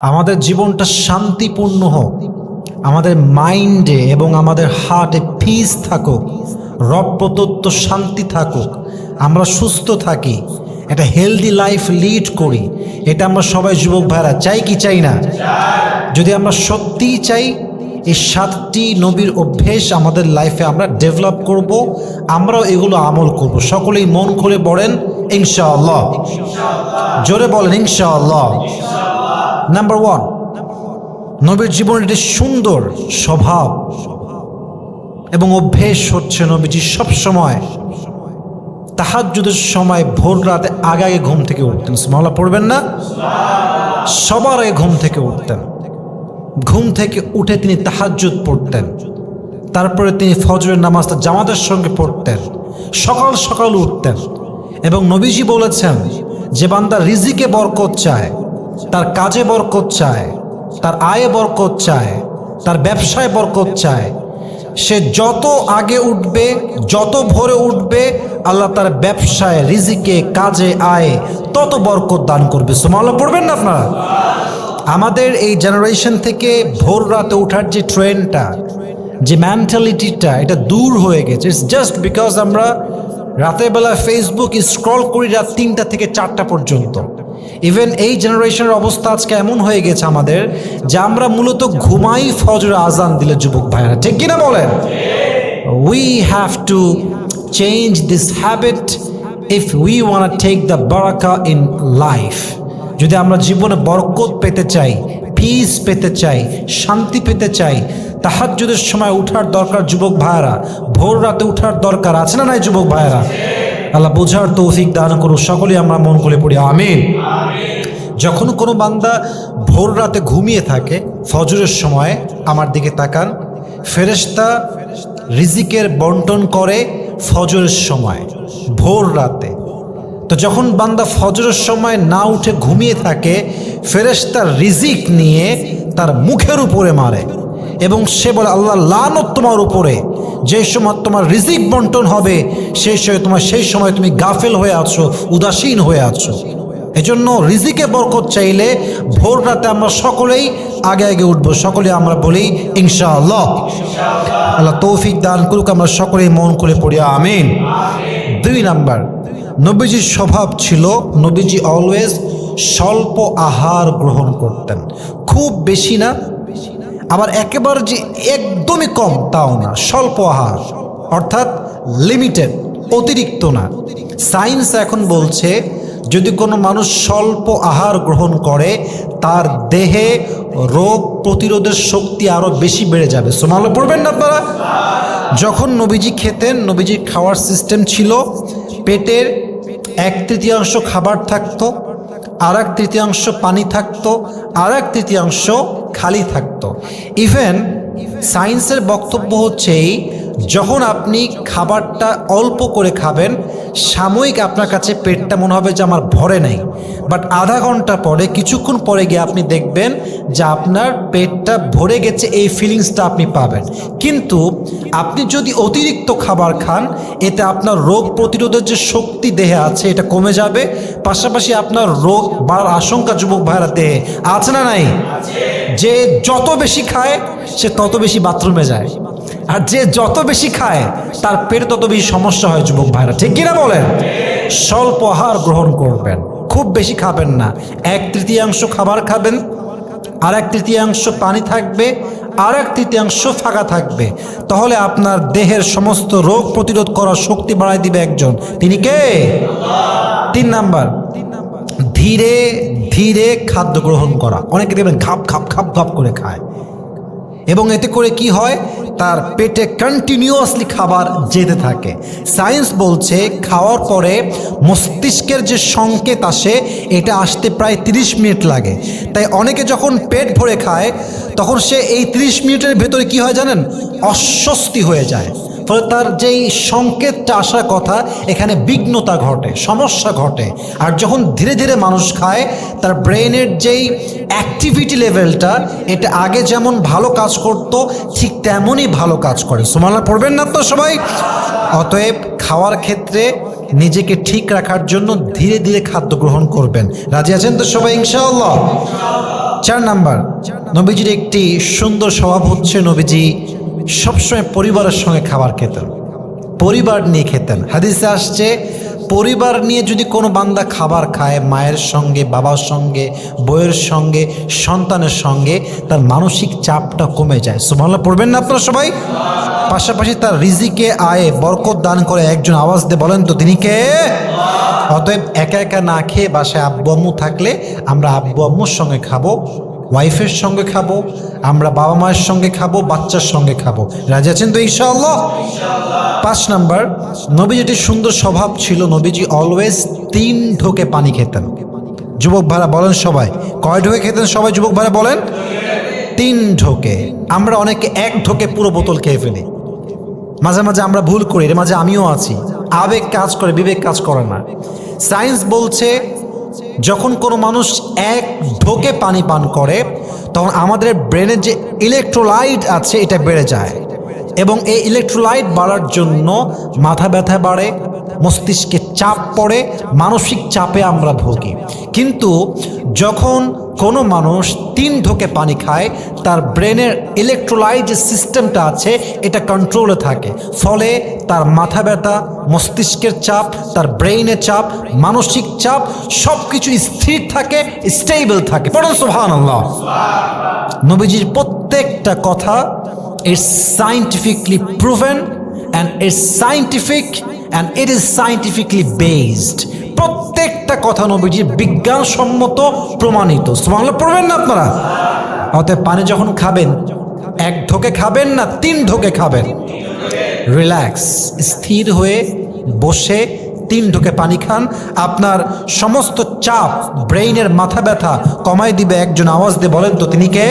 আমাদের জীবনটা শান্তিপূর্ণ হোক, আমাদের মাইন্ডে এবং আমাদের হার্টে পিস থাকুক, রব প্রদত্ত শান্তি থাকুক, আমরা সুস্থ থাকি, একটা হেলদি লাইফ লিড করি, এটা আমরা সবাই যুবক ভাইরা চাই কি চাই না? যদি আমরা সত্যিই চাই, এই সাতটি নবীর অভ্যেস আমাদের লাইফে আমরা ডেভেলপ করব, আমরাও এগুলো আমল করব। সকলেই মন খুলে পড়েন ইনশাআল্লাহ। জোরে বলেন, ইনশাআল্লাহ। নাম্বার ওয়ান নবীর জীবনের একটি সুন্দর স্বভাব এবং অভ্যেস হচ্ছে নবীজি সব সময় তাহাজ্জুদের সময় ভোর রাতে আগে আগে ঘুম থেকে উঠতেন। স্মলা পড়বেন না? সবার আগে ঘুম থেকে উঠতেন। ঘুম থেকে উঠে তিনি তাহাজ্জুদ পড়তেন। তারপরে তিনি ফজরের নামাজটা জামাতের সঙ্গে পড়তেন। সকাল সকাল উঠতেন। এবং নবীজি বলেছেন, যে বান্দা রিজিকে বরকত চায় তার কাজে বরকত চায়, তার আয়ে বরকত চায়, তার ব্যবসায় বরকত চায়। সে যত আগে উঠবে, যত ভোরে উঠবে, আল্লাহ তার ব্যবসায়, রিজিকে, কাজে, আয়ে তত বরকত দান করবে। সোমাল্লা পড়বেন না আপনারা? আমাদের এই জেনারেশন থেকে ভোর রাতে ওঠার যে ট্রেনটা যে মেন্টালিটিটা এটা দূর হয়ে গেছে। ইটস জাস্ট বিকজ আমরা রাতের বেলা ফেসবুক স্ক্রল করি রাত তিনটা থেকে চারটা পর্যন্ত। ইভেন এই জেনারেশনের অবস্থা আজকে এমন হয়ে গেছে আমাদের, যে আমরা মূলত ঘুমাই ফজর আজান দিলে যুবক ভাইরা ঠিক কিনা বলেন? We have to change this habit if we want take the Baraka in life যদি আমরা জীবনে বরকত পেতে চাই পিস পেতে চাই, শান্তি পেতে চাই, তাহাজ্জুদের সময় উঠার দরকার যুবক ভাইয়েরা, ভোর রাতে উঠার দরকার আছে না নাই যুবক ভাইয়েরা? আল্লাহ বোঝার তৌফিক দান করুন সকলেই আমরা মন করে পড়ি, আমিন। যখন কোনো বান্দা ভোর রাতে ঘুমিয়ে থাকে, ফজরের সময় আমার দিকে তাকান, ফেরেশতা রিজিকের বন্টন করে ফজরের সময়, ভোর রাতে। তো যখন বান্দা ফজরের সময় না উঠে ঘুমিয়ে থাকে ফেরেশতার রিজিক নিয়ে তার মুখের উপরে মারে। এবং সে বলে, আল্লাহ, লানত তোমার উপরে। যে সময় তোমার রিজিক বন্টন হবে সেই সময় তোমার, সেই সময় তুমি গাফেল হয়ে আছো, উদাসীন হয়ে আছো। এজন্য রিজিকে বরকত চাইলে ভোর রাতে আমরা সকলেই আগে আগে উঠবো। সকলে আমরা বলি, ইনশাআল্লাহ। আল্লাহ তৌফিক দান করুক, আমরা সকলেই মন করে পড়ি, আমিন। দুই নাম্বার, নবীজির স্বভাব ছিল, নবীজি অলওয়েজ স্বল্প আহার গ্রহণ করতেন। খুব বেশি না আবার একেবারে যে একদমই কম, তাও না, স্বল্প আহার, অর্থাৎ লিমিটেড অতিরিক্ত না। সায়েন্স এখন বলছে, যদি কোনো মানুষ স্বল্প আহার গ্রহণ করে, তার দেহে রোগ প্রতিরোধের শক্তি আরও বেশি বেড়ে যাবে। সোমালো পড়বেন না আপনারা? যখন নবীজি খেতেন, নবীজির খাওয়ার সিস্টেম ছিল, পেটের এক তৃতীয়াংশ খাবার থাকতো আর এক তৃতীয়াংশ পানি থাকতো আর এক তৃতীয়াংশ খালি থাকতো। ইভেন সায়েন্সের বক্তব্য হচ্ছে যখন আপনি খাবারটা অল্প করে খাবেন সাময়িক আপনার কাছে পেটটা মনে হবে যে আমার ভরে নাই। বাট আধা ঘণ্টা পরে, কিছুক্ষণ পরে গিয়ে আপনি দেখবেন যে আপনার পেটটা ভরে গেছে, এই ফিলিংসটা আপনি পাবেন। কিন্তু আপনি যদি অতিরিক্ত খাবার খান, এতে আপনার রোগ প্রতিরোধের যে শক্তি দেহে আছে, এটা কমে যাবে। পাশাপাশি আপনার রোগ বাড়ার আশঙ্কা যুবক ভাইরা দেহে আছে না নাই? যে যত বেশি খায়, সে তত বেশি বাথরুমে যায়। আর যে যত বেশি খায়, তার পেটে তত বেশি সমস্যা হয় যুবক ভাইরা। ঠিক কিনা বলেন? স্বল্প আহার গ্রহণ করবেন, খুব বেশি খাবেন না। এক তৃতীয়াংশ খাবার খাবেন, আর এক তৃতীয়াংশ পানি থাকবে, আর এক তৃতীয়াংশ ফাঁকা থাকবে। তাহলে আপনার দেহের সমস্ত রোগ প্রতিরোধ করার শক্তি বাড়ায় দিবে একজন। তিনি কে? তিন নাম্বার, ধীরে ধীরে খাদ্য গ্রহণ করা। অনেকে দেখবেন খাপ খাপ খাপ খাপ করে খায়। এবং এতে করে কি হয়? তার পেটে কন্টিনিউয়াসলি খাবার যেতে থাকে। সায়েন্স বলছে, খাওয়ার পরে মস্তিষ্কের যে সংকেত আসে, এটা আসতে প্রায় 30 মিনিট লাগে। তাই অনেকে যখন পেট ভরে খায়, তখন সে এই 30 মিনিটের ভেতরে কি হয় জানেন? অস্বস্তি হয়ে যায়। ফলে তার যেই সংকেতটা আসার কথা, এখানে বিঘ্নতা ঘটে, সমস্যা ঘটে। আর যখন ধীরে ধীরে মানুষ খায়, তার ব্রেনের যেই অ্যাক্টিভিটি লেভেলটা এটা আগে যেমন ভালো কাজ করত, ঠিক তেমনই ভালো কাজ করে। সোমালা পড়বেন না তো সবাই? অতএব খাওয়ার ক্ষেত্রে নিজেকে ঠিক রাখার জন্য ধীরে ধীরে খাদ্য গ্রহণ করবেন। রাজি আছেন তো সবাই, ইনশাআল্লাহ? চার নাম্বার, নবীজির একটি সুন্দর স্বভাব হচ্ছে নবীজি সবসময় পরিবারের সঙ্গে খাবার খেতেন। পরিবার নিয়ে খেতেন। হাদিসে আসছে, পরিবার নিয়ে যদি কোনো বান্দা খাবার খায়, মায়ের সঙ্গে, বাবার সঙ্গে বইয়ের সঙ্গে, সন্তানের সঙ্গে, তার মানসিক চাপটা কমে যায়। সুবহানাল্লাহ, পড়বেন না আপনারা সবাই? পাশাপাশি তার রিজিকে, আয়ে, বরকত দান করে একজন আওয়াজ দিয়ে বলেন তো, তিনি কে? অতএব একা একা না খেয়ে বাসায় আব্বু আম্মু থাকলে আমরা আব্বু আম্মুর সঙ্গে খাব। ওয়াইফের সঙ্গে খাব, আমরা বাবা মায়ের সঙ্গে খাব, বাচ্চার সঙ্গে খাব। রাজি আছেন তো ইনশাআল্লাহ? পাঁচ নাম্বার নবীজিটি সুন্দর স্বভাব ছিল, নবীজি অলওয়েজ তিন ঢোকে পানি খেতেন। যুবক ভাড়া বলেন সবাই। কয় ঢোকে খেতেন সবাই যুবক ভাড়া বলেন? তিন ঢোকে। আমরা অনেকে এক ঢোকে পুরো বোতল খেয়ে ফেলি। মাঝে মাঝে আমরা ভুল করি, এর মাঝে আমিও আছি। আবেগ কাজ করে, বিবেক কাজ করে না। সায়েন্স বলছে যখন কোনো মানুষ এক ঢোকে পানি পান করে, তখন আমাদের ব্রেনের যে ইলেকট্রোলাইট আছে, এটা বেড়ে যায়। এবং এই ইলেকট্রোলাইট বাড়ার জন্য মাথা ব্যথা বাড়ে, মস্তিষ্কে চাপ পড়ে, মানসিক চাপে আমরা ভুগি। কিন্তু যখন কোনো মানুষ তিন ঢোকে পানি খায়, তার ব্রেনের ইলেকট্রোলাইট যে সিস্টেমটা আছে, এটা কন্ট্রোলে থাকে। ফলে তার মাথা ব্যথা, মস্তিষ্কের চাপ তার ব্রেইনের চাপ, মানসিক চাপ সব কিছু স্থির থাকে স্টেবল থাকে। নবীজির প্রত্যেকটা কথা is scientifically proven and it's scientific and it is scientifically based প্রত্যেকটা কথা নবীজির বিজ্ঞানসম্মত প্রমাণিত। সুবহানাল্লাহ, পড়বেন না আপনারা? অতএব পানি যখন খাবেন, এক ঢোকে খাবেন না, তিন ঢোকে খাবেন। রিল্যাক্স, স্থির হয়ে বসে তিন ঢোকে পানি খান, আপনার সমস্ত চাপ ব্রেইনের মাথা ব্যথা কমাই দিবে একজন আওয়াজ দিয়ে বলেন তো, তিনি কে?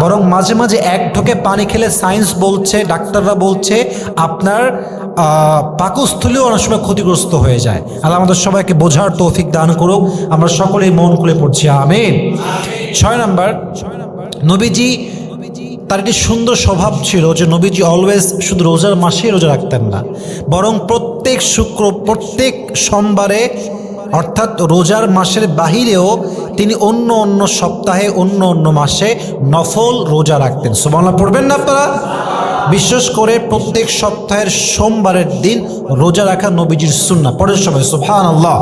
বরং মাঝে মাঝে এক ঢোকে পানি খেলে সায়েন্স বলছে, ডাক্তাররা বলছে, আপনার পাকস্থলীও অনেক সময় ক্ষতিগ্রস্ত হয়ে যায়। আল্লাহ আমাদের সবাইকে বোঝার তৌফিক দান করুক। আমরা সকলেই মন খুলে পড়ছি, আমিন। ছয় নম্বর ছয় নম্বর, নবীজি তার একটি সুন্দর স্বভাব ছিল যে নবীজি অলওয়েজ শুধু রোজার মাসেই রোজা রাখতেন না, বরং প্রত্যেক শুক্র, প্রত্যেক সোমবারে, অর্থাৎ রোজার মাসের বাহিরেও তিনি অন্য অন্য সপ্তাহে, অন্য অন্য মাসে নফল রোজা রাখতেন। সুবহানাল্লাহ, পড়বেন না আপনারা? বিশেষ করে প্রত্যেক সপ্তাহের সোমবারের দিন রোজা রাখা নবীজির সুন্না পরের সময় সুবহান আল্লাহ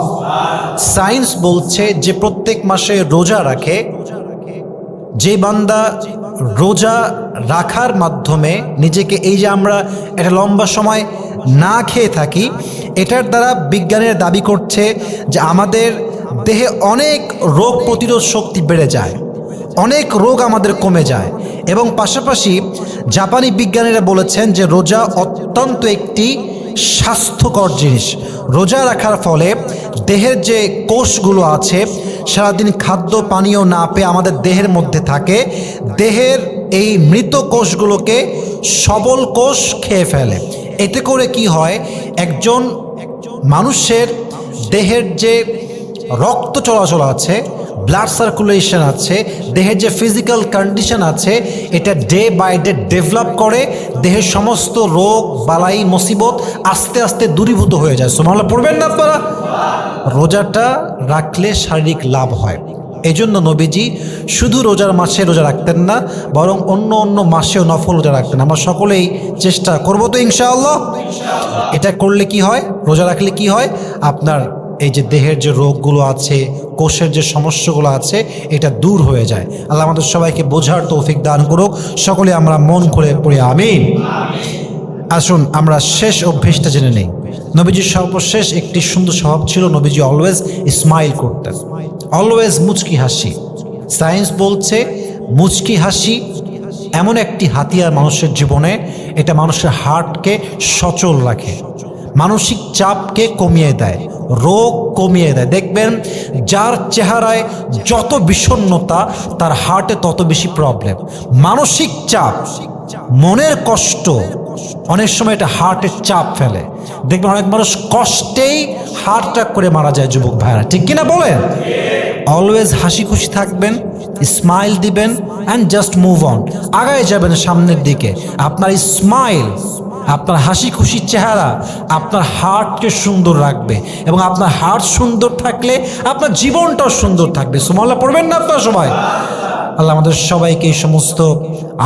সায়েন্স বলছে যে প্রত্যেক মাসে রোজা রাখে যে বান্দা রোজা রাখার মাধ্যমে নিজেকে এই যে আমরা একটা লম্বা সময় না খেয়ে থাকি, এটার দ্বারা বিজ্ঞানের দাবি করছে যে আমাদের দেহে অনেক রোগ প্রতিরোধ শক্তি বেড়ে যায়, অনেক রোগ আমাদের কমে যায় এবং পাশাপাশি জাপানি বিজ্ঞানীরা বলেছেন যে রোজা অত্যন্ত একটি স্বাস্থ্যকর জিনিস। রোজা রাখার ফলে দেহের যে কোষগুলো আছে সারাদিন খাদ্য পানীয় না পেয়ে আমাদের দেহের মধ্যে থাকে, দেহের এই মৃত কোষগুলোকে সবল কোষ খেয়ে ফেলে। এতে করে কি হয়? একজন মানুষের দেহের যে রক্ত চলাচল আছে ব্লাড সার্কুলেশন আছে, দেহের যে ফিজিক্যাল কন্ডিশন আছে, এটা ডে বাই ডে ডেভেলপ করে, দেহের সমস্ত রোগ, বালাই, মুসিবত আস্তে আস্তে দূরীভূত হয়ে যায়। সোমালা পড়বেন না আপনারা? রোজাটা রাখলে শারীরিক লাভ হয়। এই জন্য নবীজি শুধু রোজার মাসে রোজা রাখতেন না, বরং অন্য অন্য মাসেও নফল রোজা রাখতেন। আমরা সকলেই চেষ্টা করব তো ইনশাআল্লাহ। এটা করলে কি হয়? রোজা রাখলে কি হয়? আপনার এই যে দেহের যে রোগগুলো আছে, কোষের যে সমস্যাগুলো আছে, এটা দূর হয়ে যায়। আল্লাহ আমাদের সবাইকে বোঝার তৌফিক দান করুক। সকলে আমরা মন খুলে পড়ি, আমিন। আসুন, আমরা শেষ অভ্যেসটা জেনে নেই। নবীজির সর্বশেষ একটি সুন্দর স্বভাব ছিল নবীজি অলওয়েজ স্মাইল করতেন। অলওয়েজ মুচকি হাসি। সায়েন্স বলছে, মুচকি হাসি এমন একটি হাতিয়ার মানুষের জীবনে, এটা মানুষের হার্টকে সচল রাখে। মানসিক চাপকে কমিয়ে দেয়, রোগ কমিয়ে দেয়। দেখবেন, যার চেহারায় যত বিষণ্ণতা, তার হার্টে তত বেশি প্রবলেম মানসিক চাপ, মনের কষ্ট অনেক সময় এটা হার্টের চাপ ফেলে। দেখবেন অনেক মানুষ কষ্টেই হার্ট অ্যাটাক করে মারা যায় যুবক ভাইরা। ঠিক কিনা বলেন? অলওয়েজ হাসি খুশি থাকবেন স্মাইল দিবেন অ্যান্ড জাস্ট মুভ অন আগায় যাবেন সামনের দিকে। আপনার স্মাইল আপনার হাসি খুশি চেহারা, আপনার হার্টকে সুন্দর রাখবে। এবং আপনার হার্ট সুন্দর থাকলে আপনার জীবনটাও সুন্দর থাকবে। সুমাল্লাহ পড়বেন না আপনার সবাই? আল্লাহ আমাদের সবাইকে এই সমস্ত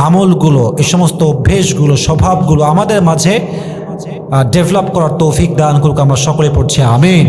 আমলগুলো, এই সমস্ত অভ্যেসগুলো, স্বভাবগুলো আমাদের মাঝে ডেভেলপ করার তৌফিক দান করুক। আমরা সকলে পড়ছি, আমিন।